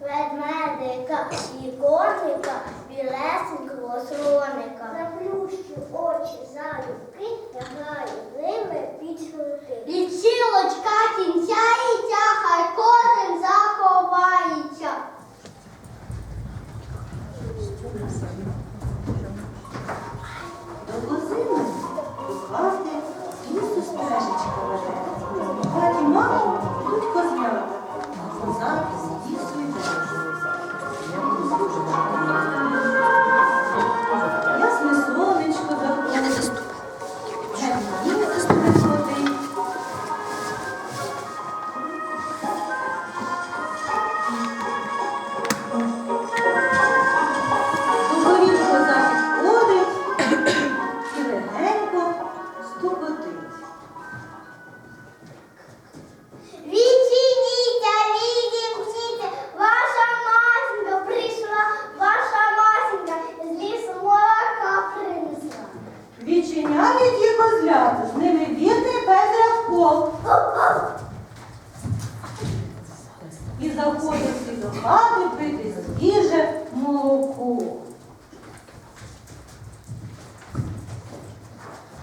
ведмедика і коника, білесенького слоника. Заплющу очі за залюбки, я граю ними під груди. Від сілочка кінця і хай кожен заховається. До возина у хати лісу стежечка лежить. Хаті мало будь козята, а козаки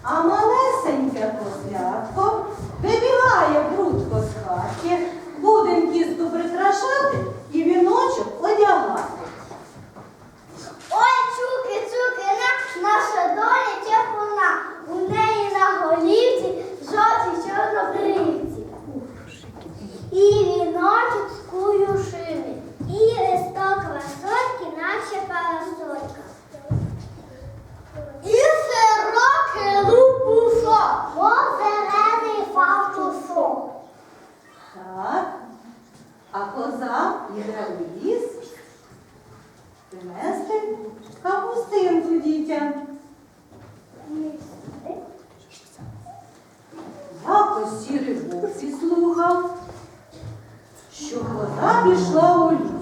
А малесеньке кослятко прийшла у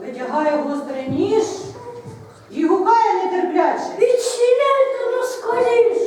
витягає гострий ніж і гукає нетерпляче. Відчиняйте нас скоріше!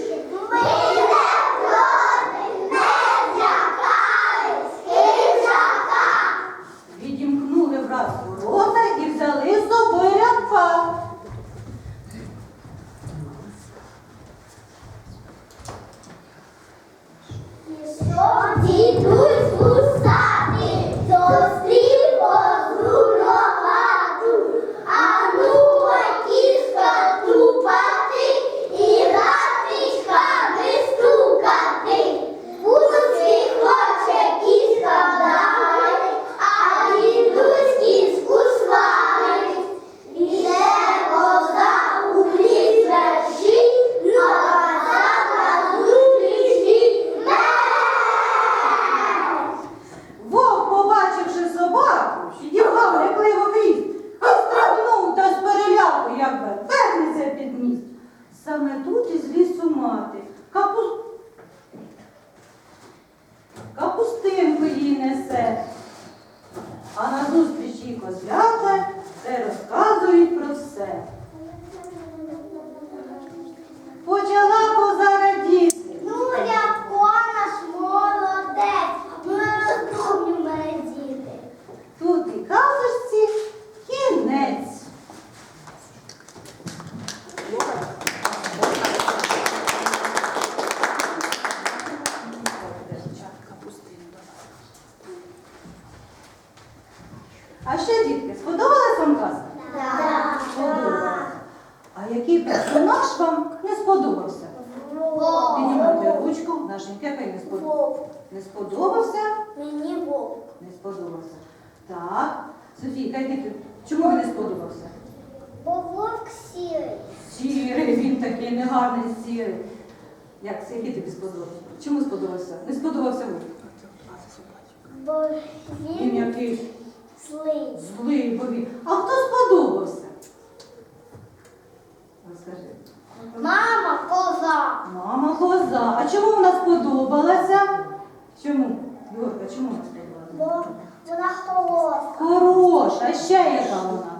хороша. А ще яка вона?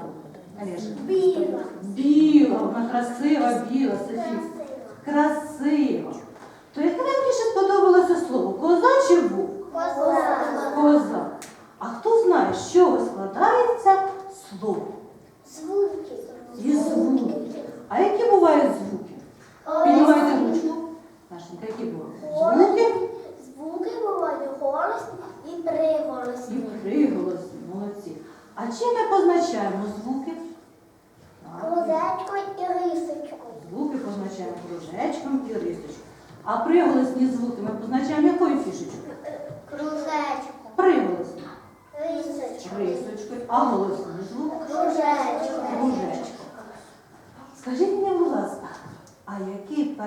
Біла. Біла, вона красива, біла, Софія. Красива.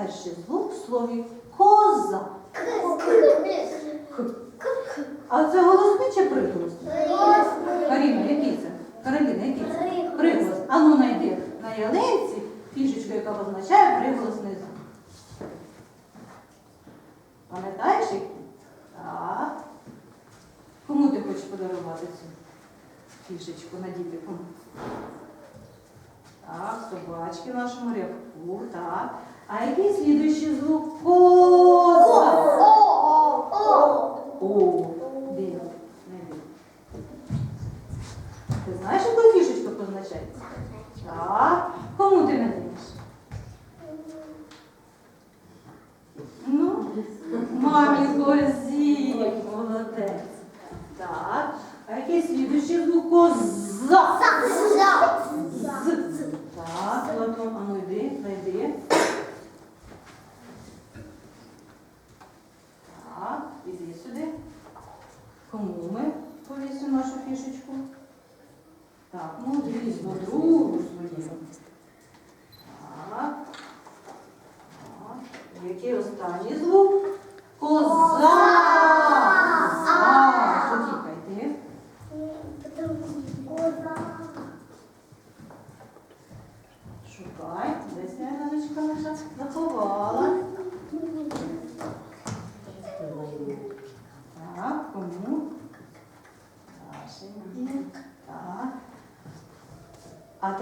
перший звук в слові coisas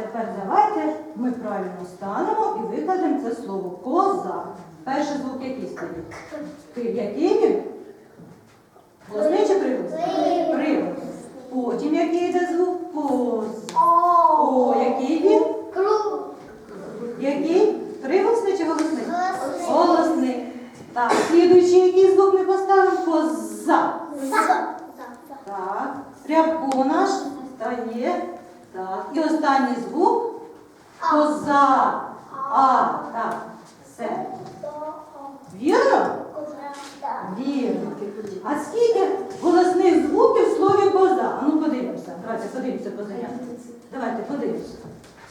тепер давайте ми правильно станемо і викладемо це слово коза. Перший звук який стоїть? Який він? давайте подивимося.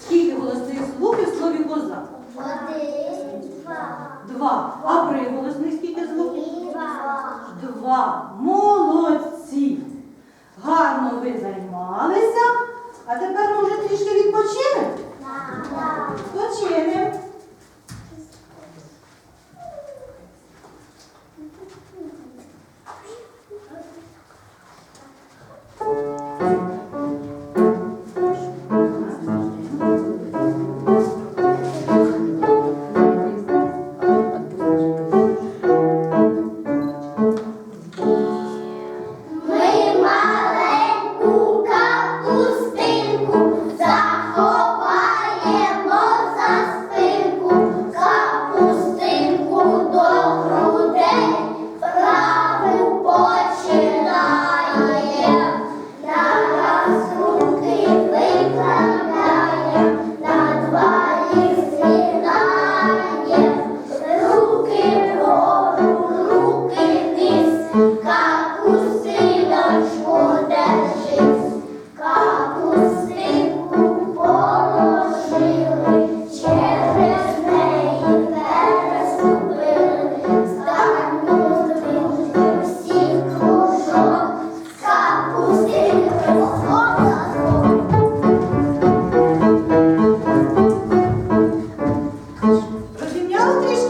Скільки голосних звуків в слові коза? Один, два. Два. А приголосних скільки звуків? Два. Два. Joseph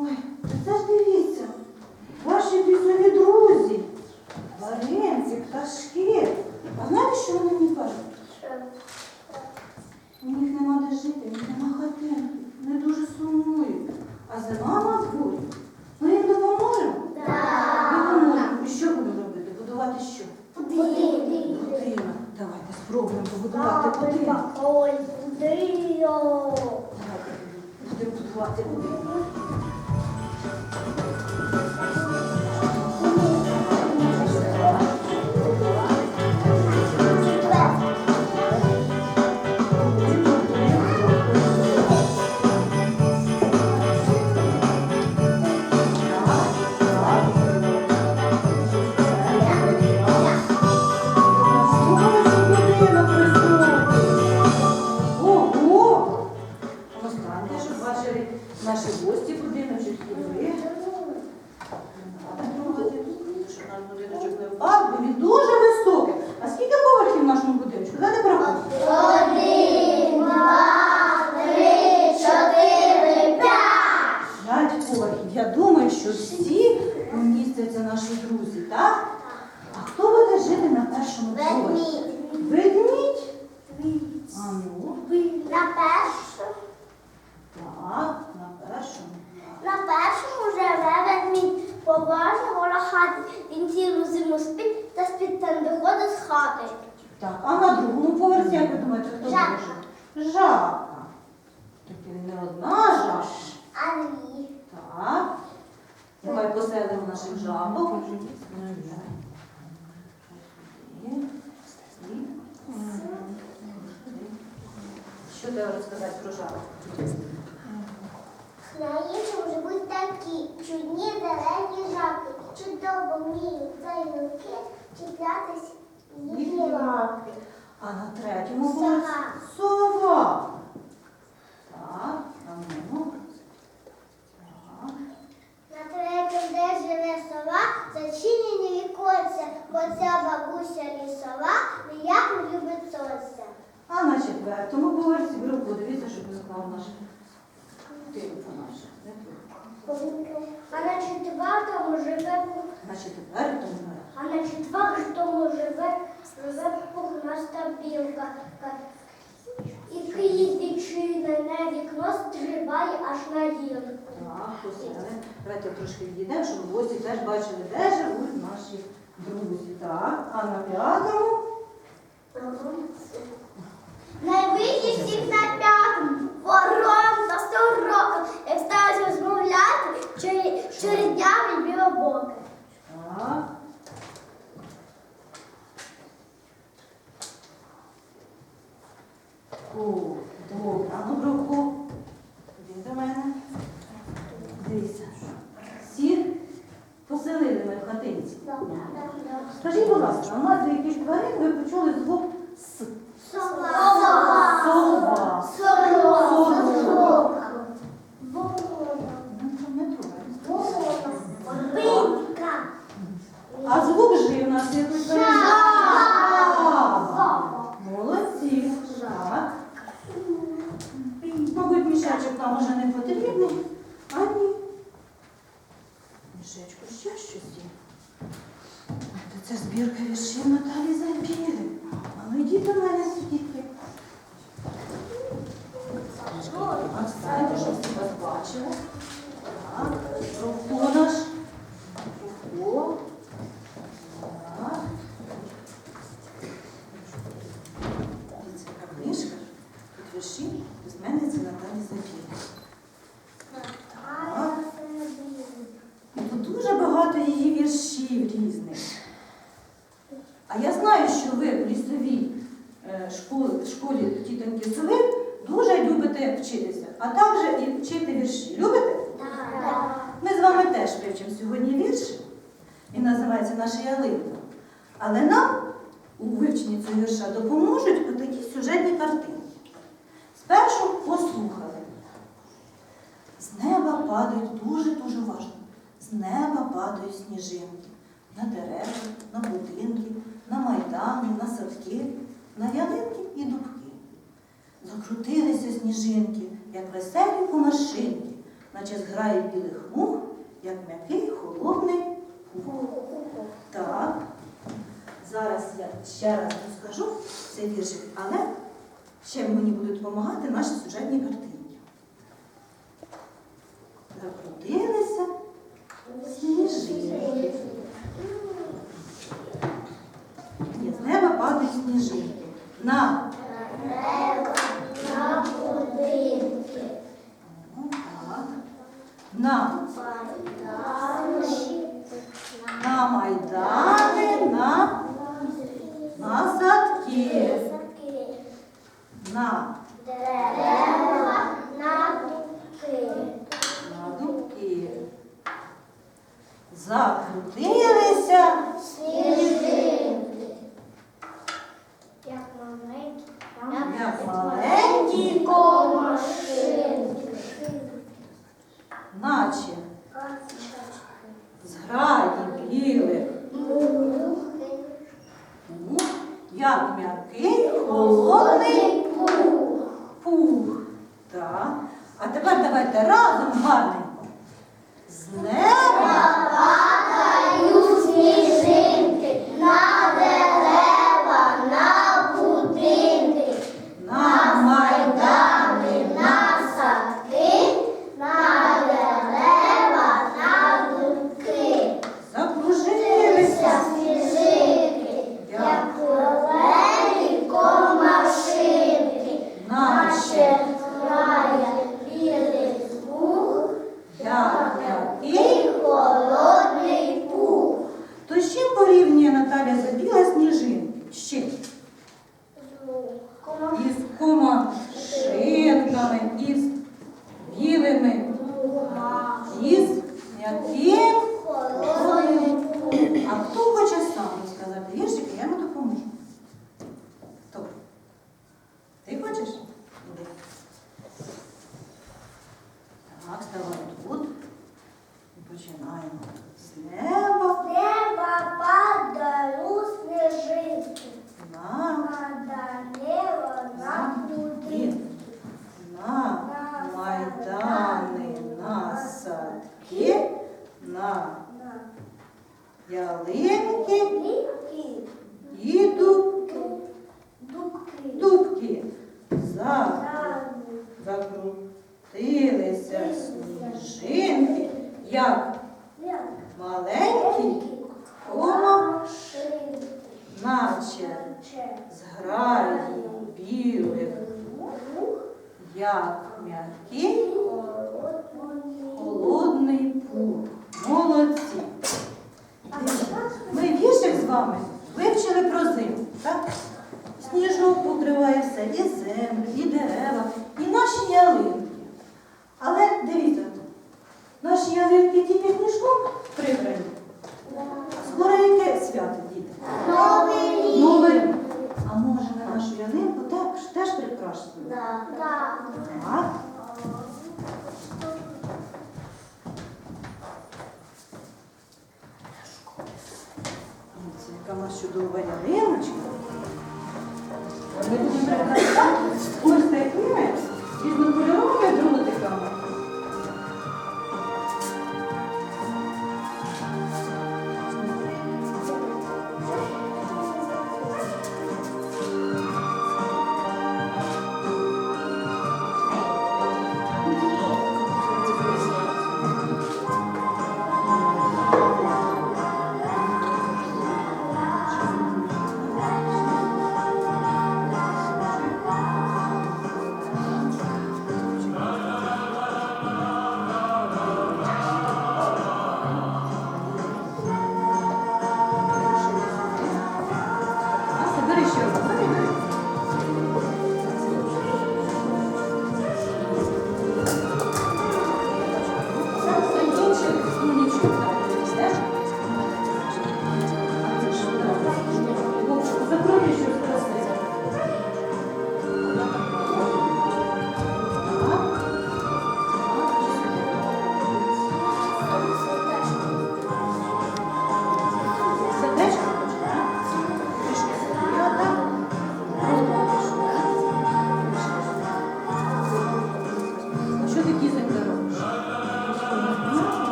Ой. другому поверсі, як ви думаєте, хто Жаба. може? Жабка. Тобто Тільки не одна жабка. А дві. Так. Давай поселимо наших жабок. Ну, Що треба розказати про жабок? Наївши вже будуть такі чудні зелені жабки, чудово вміють за гілки чіплятись їхні лапки. А на третьому була сова. Так, а ну. На третьому, де живе сова, зачинені віконця, бо ця бабуся лісова, ніяк не любить сонця. А на четвертому поверсі групу, дивіться, щоб не загадка. І крізь відчинене вікно стрибає аж на гілку. Так, ось давай- давайте трошки відійдемо, щоб гості теж бачили, де живуть наші друзі. Так, а на п'ятому Найвищі всіх на п'ятому, ворон на сто років, як сталося розмовляти, чорнявий білобоки. так, у другу праву руку. Він до мене. Дивіться. Всі поселили ми в хатинці. Скажіть, будь ласка, у нас якісь тварин ви почули звук С. Сова. душі письменниці Наталі Запі. крутилися сніжинки, як веселі помашинки, наче зграє білих мух, як м'який холодний пух. Так, зараз я ще раз розкажу цей віршик, але ще мені будуть допомагати наші сюжетні картини. Закрутилися сніжинки. І з неба падають сніжинки. На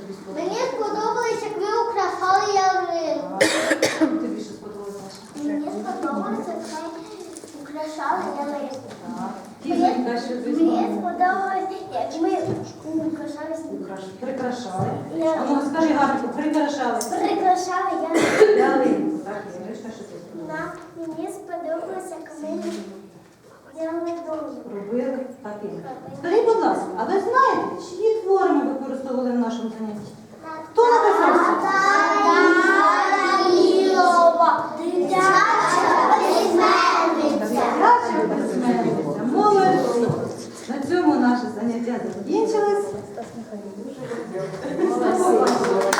Тобі сподобалося? Мені сподобалось, як ви украшали ялинку. Так. Тобі що сподобалося? Мені сподобалось, як ми украшали ялинку. Так. Кізонька, що тобі Мені сподобалося? сподобалось, як ми украшали сніг. Прикрашали. А ну скажи гарно, прикрашали. Прикрашали ялинку. Ялинку. Так, Іришка, що тобі сподобалося? Мені сподобалось, як ми дом. Робили таким. Скажіть, будь ласка, а ви знаєте, чиї твори ми використовували в нашому занятті? Хто написав це? Данілова. Дитяча письменниця. Молодці. На цьому наше заняття закінчилось.